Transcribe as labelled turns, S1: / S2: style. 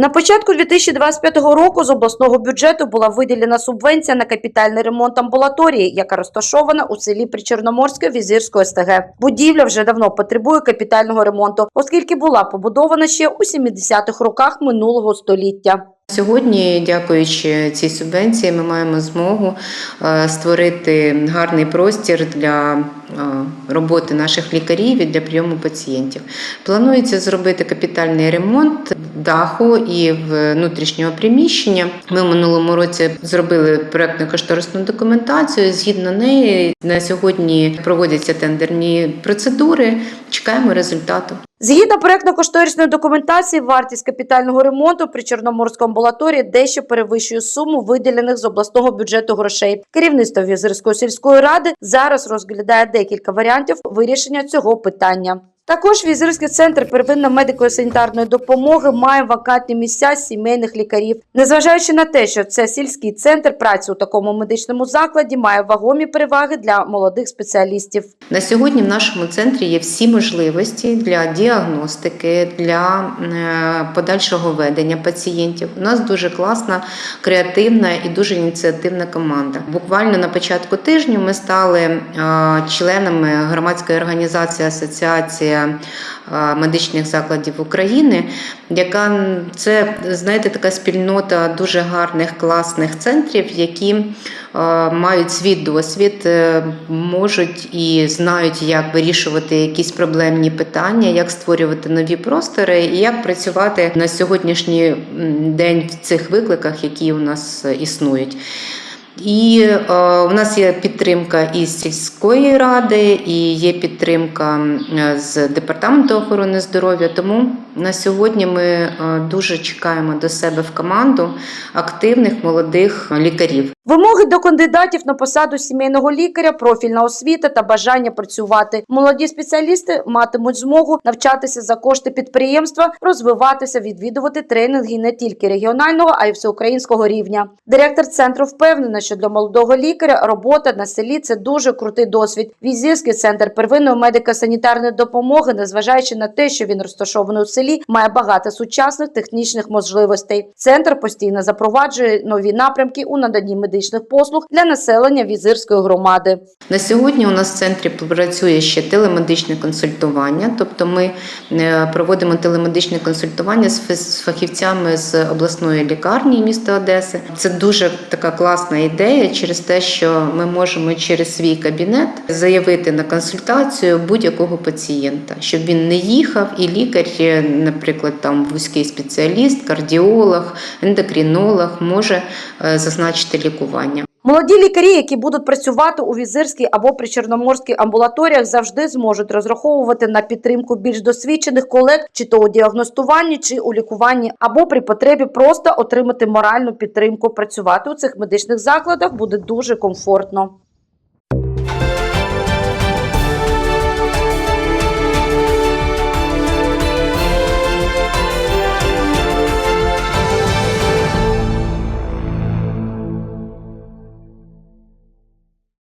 S1: На початку 2025 року з обласного бюджету була виділена субвенція на капітальний ремонт амбулаторії, яка розташована у селі Причорноморське Візирського СТГ. Будівля вже давно потребує капітального ремонту, оскільки була побудована ще у 70-х роках минулого століття.
S2: Сьогодні, дякуючи цій субвенції, ми маємо змогу е, створити гарний простір для роботи наших лікарів і для прийому пацієнтів. Планується зробити капітальний ремонт даху і внутрішнього приміщення. Ми в минулому році зробили проектно-кошторисну документацію. Згідно неї на сьогодні проводяться тендерні процедури. Чекаємо результату.
S1: Згідно проектно-кошторисної документації, вартість капітального ремонту при Чорноморській амбулаторії дещо перевищує суму виділених з обласного бюджету грошей. Керівництво Візирської сільської ради зараз розглядає декілька варіантів вирішення цього питання. Також Візирський центр первинної медико-санітарної допомоги має вакантні місця сімейних лікарів. Незважаючи на те, що це сільський центр праці у такому медичному закладі має вагомі переваги для молодих спеціалістів.
S2: На сьогодні в нашому центрі є всі можливості для діагностики, для е, подальшого ведення пацієнтів. У нас дуже класна, креативна і дуже ініціативна команда. Буквально на початку тижня ми стали е, членами громадської організації Асоціація медичних закладів України, яка це знаєте така спільнота дуже гарних класних центрів, які мають свій досвід, е, можуть і знають, як вирішувати якісь проблемні питання, як створювати нові простори і як працювати на сьогоднішній день в цих викликах, які у нас існують. І е, у нас є підтримка із сільської ради, і є підтримка е, з департаменту охорони здоров'я. Тому на сьогодні ми е, дуже чекаємо до себе в команду активних молодих лікарів.
S1: Вимоги до кандидатів на посаду сімейного лікаря, профільна освіта та бажання працювати. Молоді спеціалісти матимуть змогу навчатися за кошти підприємства, розвиватися, відвідувати тренінги не тільки регіонального, а й всеукраїнського рівня. Директор центру впевнена, що для молодого лікаря робота на селі це дуже крутий досвід. Візірський центр первинної медико-санітарної допомоги, незважаючи на те, що він розташований у селі, має багато сучасних технічних можливостей. Центр постійно запроваджує нові напрямки у наданні медичних послуг для населення візирської громади.
S2: На сьогодні у нас в центрі працює ще телемедичне консультування, тобто ми е, проводимо телемедичне консультування з фахівцями з обласної лікарні міста Одеси. Це дуже така класна ідея через те, що ми можемо через свій кабінет заявити на консультацію будь-якого пацієнта, щоб він не їхав, і лікар, наприклад, там вузький спеціаліст, кардіолог, ендокринолог може е, зазначити лікування.
S1: Молоді лікарі, які будуть працювати у візирській або при чорноморській амбулаторіях, завжди зможуть розраховувати на підтримку більш досвідчених колег, чи то у діагностуванні, чи у лікуванні, або при потребі просто отримати моральну підтримку. Працювати у цих медичних закладах буде дуже комфортно.